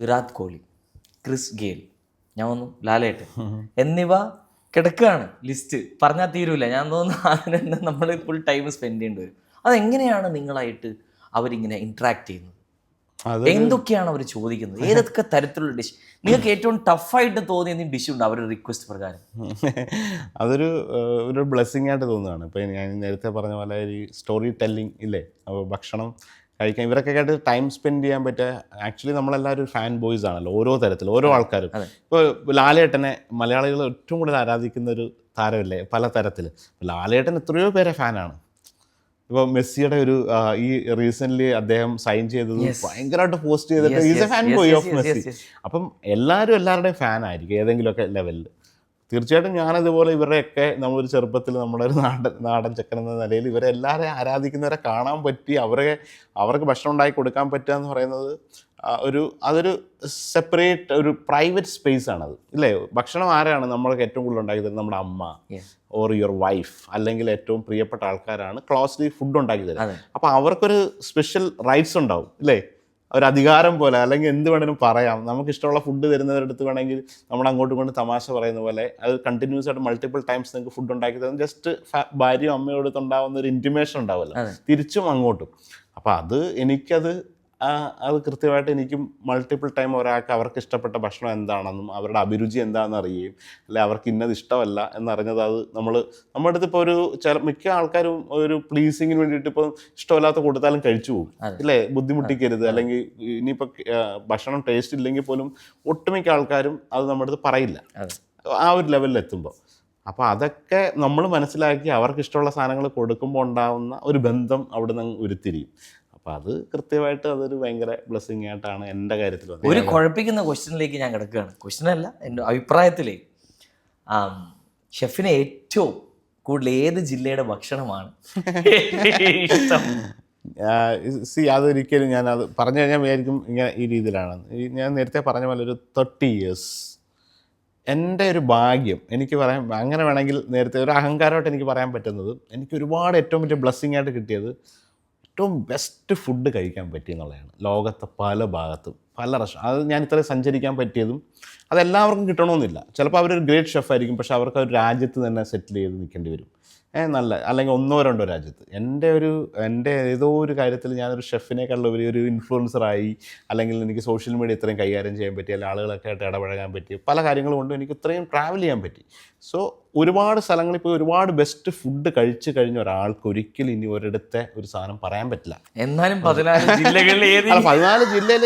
Virat Kohli Chris Gayle. ഞാൻ വന്നു ലാലേട്ട് എന്നിവ കിടക്കുകയാണ് ലിസ്റ്റ്. പറഞ്ഞാൽ തീരൂല. ഞാൻ തോന്നുന്നു നമ്മൾ ഫുൾ ടൈം സ്പെൻഡ് ചെയ്യേണ്ടി വരും. അതെങ്ങനെയാണ് നിങ്ങളായിട്ട് അവരിങ്ങനെ ഇന്ററാക്ട് ചെയ്യുന്നത്? എന്തൊക്കെയാണ് അവർ ചോദിക്കുന്നത്? ഏതൊക്കെ തരത്തിലുള്ള ഡിഷ് നിങ്ങൾക്ക് ഏറ്റവും ടഫായിട്ട് തോന്നിയ ഡിഷ് ഉണ്ട് അവരുടെ റിക്വസ്റ്റ് പ്രകാരം? അതൊരു ഒരു ബ്ലെസ്സിങ് ആയിട്ട് തോന്നുകയാണ്. ഇപ്പം ഞാൻ നേരത്തെ പറഞ്ഞ പോലെ ഒരു സ്റ്റോറി ടെല്ലിംഗ് ഇല്ലേ? അപ്പോൾ ഭക്ഷണം കഴിക്കാൻ ഇവരൊക്കെ ആയിട്ട് ടൈം സ്പെൻഡ് ചെയ്യാൻ പറ്റിയ ആക്ച്വലി നമ്മളെല്ലാവരും ഫാൻ ബോയ്സ് ആണല്ലോ ഓരോ തരത്തിൽ ഓരോ ആൾക്കാരും. ഇപ്പോൾ ലാലേട്ടനെ മലയാളികൾ ഏറ്റവും കൂടുതൽ ആരാധിക്കുന്ന ഒരു താരമല്ലേ പല തരത്തിൽ ലാലേട്ടൻ എത്രയോ പേരെ ഫാനാണ് ഇപ്പോൾ മെസ്സിയുടെ ഒരു ഈ റീസെന്റ്ലി അദ്ദേഹം സൈൻ ചെയ്തത്. ഭയങ്കരമായിട്ട് പോസ്റ്റ് ചെയ്തിട്ട് is a fan boy of Messi. അപ്പം എല്ലാവരും എല്ലാവരുടെയും ഫാൻ ആയിരിക്കും ഏതെങ്കിലുമൊക്കെ ലെവലിൽ തീർച്ചയായിട്ടും ഞാനതുപോലെ ഇവരുടെയൊക്കെ നമ്മളൊരു ചെറുപ്പത്തിൽ നമ്മുടെ ഒരു നാടൻ നാടൻ ചെക്കൻ എന്ന നിലയിൽ ഇവരെ എല്ലാവരെയും ആരാധിക്കുന്നവരെ കാണാൻ പറ്റി അവരെ അവർക്ക് ഭക്ഷണം ഉണ്ടാക്കി കൊടുക്കാൻ പറ്റുക എന്ന് പറയുന്നത് ഒരു അതൊരു സെപ്പറേറ്റ് ഒരു പ്രൈവറ്റ് സ്പേസ് ആണത്. ഇല്ലേ? ഭക്ഷണം ആരാണ് നമ്മൾക്ക് ഏറ്റവും കൂടുതൽ ഉണ്ടാക്കി തരുന്നത് നമ്മുടെ അമ്മ ഓർ യുവർ വൈഫ് അല്ലെങ്കിൽ ഏറ്റവും പ്രിയപ്പെട്ട ആൾക്കാരാണ് ക്ലോസ്ലി ഫുഡ് ഉണ്ടാക്കി തരുന്നത്. അപ്പോൾ അവർക്കൊരു സ്പെഷ്യൽ റൈറ്റ്സ് ഉണ്ടാവും ഇല്ലേ? ഒരു അധികാരം പോലെ അല്ലെങ്കിൽ എന്ത് വേണേലും പറയാം. നമുക്ക് ഇഷ്ടമുള്ള ഫുഡ് തരുന്നവരടുത്ത് വേണമെങ്കിൽ നമ്മൾ അങ്ങോട്ടും ഇങ്ങോട്ടും തമാശ പറയുന്ന പോലെ അത് കണ്ടിന്യൂസ് ആയിട്ട് മൾട്ടിപ്പിൾ ടൈംസ് നിങ്ങൾക്ക് ഫുഡ് ഉണ്ടാക്കി തരുന്നത് ജസ്റ്റ് ഭാര്യയും അമ്മയോടുത്തുണ്ടാവുന്ന ഒരു ഇന്റിമേഷൻ ഉണ്ടാവില്ല. തിരിച്ചും അങ്ങോട്ടും. അപ്പോൾ അത് എനിക്കത് അത് കൃത്യമായിട്ട് എനിക്കും മൾട്ടിപ്പിൾ ടൈം ഒരാൾക്ക് അവർക്ക് ഇഷ്ടപ്പെട്ട ഭക്ഷണം എന്താണെന്നും അവരുടെ അഭിരുചി എന്താണെന്ന് അറിയുകയും അല്ലെ അവർക്ക് ഇന്നത് ഇഷ്ടമല്ല എന്നറിഞ്ഞത് അത് നമ്മൾ നമ്മുടെ അടുത്ത് ഇപ്പോൾ ഒരു ചില മിക്ക ആൾക്കാരും ഒരു പ്ലീസിങ്ങിന് വേണ്ടിയിട്ട് ഇപ്പോൾ ഇഷ്ടമല്ലാത്ത കൊടുത്താലും കഴിച്ചു പോകും. അല്ലേ? ബുദ്ധിമുട്ടിക്കരുത്. അല്ലെങ്കിൽ ഇനിയിപ്പോൾ ഭക്ഷണം ടേസ്റ്റ് ഇല്ലെങ്കിൽ പോലും ഒട്ടുമിക്ക ആൾക്കാരും അത് നമ്മുടെ അടുത്ത് പറയില്ല. ആ ഒരു ലെവലിൽ എത്തുമ്പോൾ അപ്പോൾ അതൊക്കെ നമ്മൾ മനസ്സിലാക്കി അവർക്ക് ഇഷ്ടമുള്ള സാധനങ്ങൾ കൊടുക്കുമ്പോൾ ഉണ്ടാകുന്ന ഒരു ബന്ധം അവിടെ നിന്ന് ഉരുത്തിരിയും. അപ്പോൾ അത് കൃത്യമായിട്ട് അതൊരു ഭയങ്കര ബ്ലെസ്സിങ് ആയിട്ടാണ് എന്റെ കാര്യത്തിൽ. ഒരു കുഴപ്പിക്കുന്ന ക്വസ്റ്റ്യനിലേക്ക് ഞാൻ കിടക്കുകയാണ്. ക്വസ്റ്റ്യൻ അല്ല എന്റെ അഭിപ്രായത്തിലേ. ഷെഫിന് ഏറ്റവും കൂടുതൽ ഏത് ജില്ലയുടെ ഭക്ഷണമാണ് ഇഷ്ടം? സി അതൊരിക്കലും ഞാൻ അത് പറഞ്ഞു കഴിഞ്ഞാൽ വിചാരിക്കും ഇങ്ങനെ ഈ രീതിയിലാണ്. ഈ ഞാൻ നേരത്തെ പറഞ്ഞ പോലെ ഒരു തേർട്ടി ഇയേഴ്സ് എന്റെ ഒരു ഭാഗ്യം എനിക്ക് പറയാൻ അങ്ങനെ വേണമെങ്കിൽ നേരത്തെ ഒരു അഹങ്കാരമായിട്ട് എനിക്ക് പറയാൻ പറ്റുന്നത് എനിക്ക് ഒരുപാട് ഏറ്റവും വലിയ ബ്ലെസ്സിങ് ആയിട്ട് കിട്ടിയത് ഏറ്റവും ബെസ്റ്റ് ഫുഡ് കഴിക്കാൻ പറ്റി എന്നുള്ളതാണ് ലോകത്തെ പല ഭാഗത്തും പല റഷ് അത് ഞാൻ ഇത്രയും സഞ്ചരിക്കാൻ പറ്റിയതും അതെല്ലാവർക്കും കിട്ടണമെന്നില്ല. ചിലപ്പോൾ അവരൊരു ഗ്രേറ്റ് ഷെഫായിരിക്കും പക്ഷേ അവർക്ക് ഒരു രാജ്യത്ത് തന്നെ സെറ്റിൽ ചെയ്ത് നിൽക്കേണ്ടി വരും. നല്ല അല്ലെങ്കിൽ ഒന്നോ രണ്ടോ രാജ്യത്ത്. എന്റെ ഒരു എന്റെ ഏതോ ഒരു കാര്യത്തിൽ ഞാനൊരു ഷെഫിനേക്കാളുള്ള ഒരു ഒരു ഇൻഫ്ലുവൻസറായി അല്ലെങ്കിൽ എനിക്ക് സോഷ്യൽ മീഡിയ ഇത്രയും കൈകാര്യം ചെയ്യാൻ പറ്റി അല്ലെങ്കിൽ ആളുകളൊക്കെ ആയിട്ട് ഇടപഴകാൻ പറ്റി പല കാര്യങ്ങൾ കൊണ്ടും എനിക്ക് ഇത്രയും ട്രാവൽ ചെയ്യാൻ പറ്റി. സോ ഒരുപാട് സ്ഥലങ്ങളിൽ പോയി ഒരുപാട് ബെസ്റ്റ് ഫുഡ് കഴിച്ചു കഴിഞ്ഞ ഒരാൾക്ക് ഒരിക്കലും ഇനി ഒരിടത്തെ ഒരു സാധനം പറയാൻ പറ്റില്ല. എന്നാലും പതിനാല് ജില്ലകളിൽ പതിനാല് ജില്ലയിൽ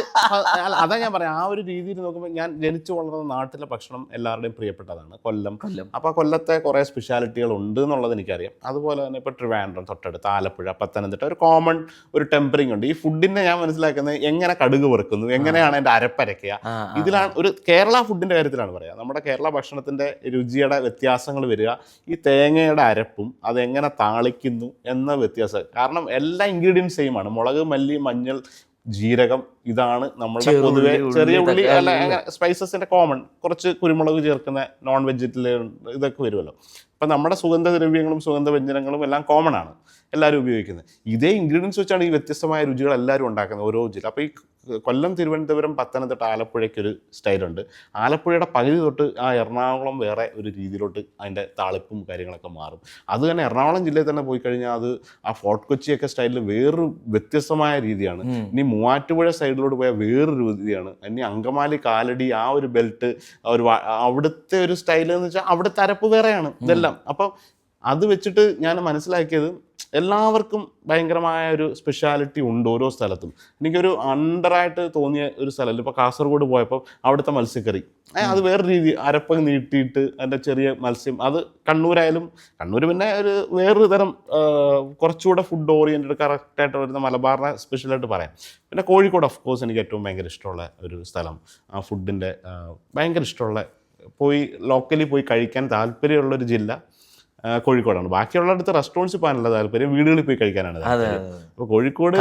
അതാ ഞാൻ പറയാം ആ ഒരു രീതിയിൽ നോക്കുമ്പോൾ ഞാൻ ജനിച്ചു വളർന്ന നാട്ടിലെ ഭക്ഷണം എല്ലാവരുടെയും പ്രിയപ്പെട്ടതാണ് കൊല്ലം. കൊല്ലം. അപ്പോൾ കൊല്ലത്തെ കുറേ സ്പെഷ്യാലിറ്റികൾ ഉണ്ട് എന്നുള്ളത് എനിക്കറിയാം. അതുപോലെ തന്നെ ഇപ്പോൾ ട്രിവാൻഡ്രം തൊട്ടടുത്ത് ആലപ്പുഴ പത്തനംതിട്ട ഒരു കോമൺ ഒരു ടെമ്പറിംഗ് ഉണ്ട്. ഈ ഫുഡിനെ ഞാൻ മനസ്സിലാക്കുന്നത് എങ്ങനെ കടുക് വറുക്കുന്നു എങ്ങനെയാണ് എന്റെ ആ, ആ, ഇതിലാണ് ഒരു കേരള ഫുഡിന്റെ കാര്യത്തിലാണ് പറയുക നമ്മുടെ കേരള ഭക്ഷണത്തിന്റെ രുചിയുടെ വ്യത്യാസങ്ങൾ വരിക. ഈ തേങ്ങയുടെ അരപ്പും അതെങ്ങനെ താളിക്കുന്നു എന്ന വ്യത്യാസം. കാരണം എല്ലാ ഇൻഗ്രീഡിയൻസ് സെയിം ആണ്. മുളക് മല്ലി മഞ്ഞൾ ജീരകം ഇതാണ് നമ്മുടെ പൊതുവേ ചെറിയ ഉള്ളി അല്ല സ്പൈസസിന്റെ കോമൺ കുറച്ച് കുരുമുളക് ചേർക്കുന്ന നോൺ വെജിറ്റേറിയൻ ഇതൊക്കെ വരുമല്ലോ. അപ്പം നമ്മുടെ സുഗന്ധദ്രവ്യങ്ങളും സുഗന്ധ വ്യഞ്ജനങ്ങളും എല്ലാം കോമൺ ആണ്. എല്ലാവരും ഉപയോഗിക്കുന്നത്. ഇതേ ഇൻഗ്രീഡിയൻസ് വെച്ചാണ് ഈ വ്യത്യസ്തമായ രുചികൾ എല്ലാവരും ഉണ്ടാക്കുന്നത്. ഓരോ ജില്ല അപ്പോൾ ഈ കൊല്ലം തിരുവനന്തപുരം പത്തനംതിട്ട ആലപ്പുഴയ്ക്കൊരു സ്റ്റൈലുണ്ട്. ആലപ്പുഴയുടെ പകുതി തൊട്ട് ആ എറണാകുളം വേറെ ഒരു രീതിയിലോട്ട് അതിന്റെ താളിപ്പും കാര്യങ്ങളൊക്കെ മാറും. അത് തന്നെ എറണാകുളം ജില്ലയിൽ തന്നെ പോയി കഴിഞ്ഞാൽ അത് ആ ഫോർട്ട് കൊച്ചിയൊക്കെ സ്റ്റൈലിൽ വേറൊരു വ്യത്യസ്തമായ രീതിയാണ്. ഇനി മൂവാറ്റുപുഴ സൈഡിലോട്ട് പോയാൽ വേറൊരു രീതിയാണ്. ഇനി അങ്കമാലി കാലടി ആ ഒരു ബെൽറ്റ് ഒരു അവിടുത്തെ ഒരു സ്റ്റൈൽ എന്ന് വെച്ചാൽ അവിടെ തരപ്പ് വേറെയാണ് ഇതെല്ലാം. അപ്പം അത് വെച്ചിട്ട് ഞാൻ മനസ്സിലാക്കിയത് എല്ലാവർക്കും ഭയങ്കരമായ ഒരു സ്പെഷ്യാലിറ്റി ഉണ്ട് ഓരോ സ്ഥലത്തും. എനിക്കൊരു അണ്ടറായിട്ട് തോന്നിയ ഒരു സ്ഥലം ഇപ്പോൾ കാസർഗോഡ് പോയപ്പോൾ അവിടുത്തെ മത്സ്യക്കറി. അത് വേറെ രീതി. അരപ്പ് നീട്ടിയിട്ട് അതിന്റെ ചെറിയ മത്സ്യം. അത് കണ്ണൂരായാലും കണ്ണൂർ പിന്നെ ഒരു വേറൊരു തരം കുറച്ചുകൂടെ ഫുഡ് ഓറിയന്റഡ് കറക്റ്റായിട്ട് വരുന്ന മലബാറിനെ സ്പെഷ്യലായിട്ട് പറയാം. പിന്നെ കോഴിക്കോട് ഓഫ് കോഴ്സ് എനിക്ക് ഏറ്റവും ഭയങ്കര ഇഷ്ടമുള്ള ഒരു സ്ഥലം. ആ ഫുഡിന്റെ ഭയങ്കര ഇഷ്ടമുള്ള പോയി ലോക്കലി പോയി കഴിക്കാൻ താല്പര്യമുള്ളൊരു ജില്ല. കോഴിക്കോടാണ്. ബാക്കിയുള്ളിടത്ത് റെസ്റ്റോറന്റ്സ് പോകാനുള്ള താല്പര്യം വീടുകളിൽ പോയി കഴിക്കാനാണ് അപ്പൊ അപ്പോൾ കോഴിക്കോട്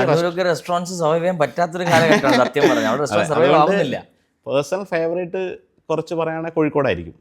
റെസ്റ്റോറന്റ്സ് സർവൈവ് ചെയ്യാൻ പറ്റാത്തൊരു കാലഘട്ടമാണ് സത്യം പറഞ്ഞാൽ പേഴ്സണൽ ഫേവറേറ്റ് കുറച്ച് പറയുകയാണെങ്കിൽ കോഴിക്കോടായിരിക്കും.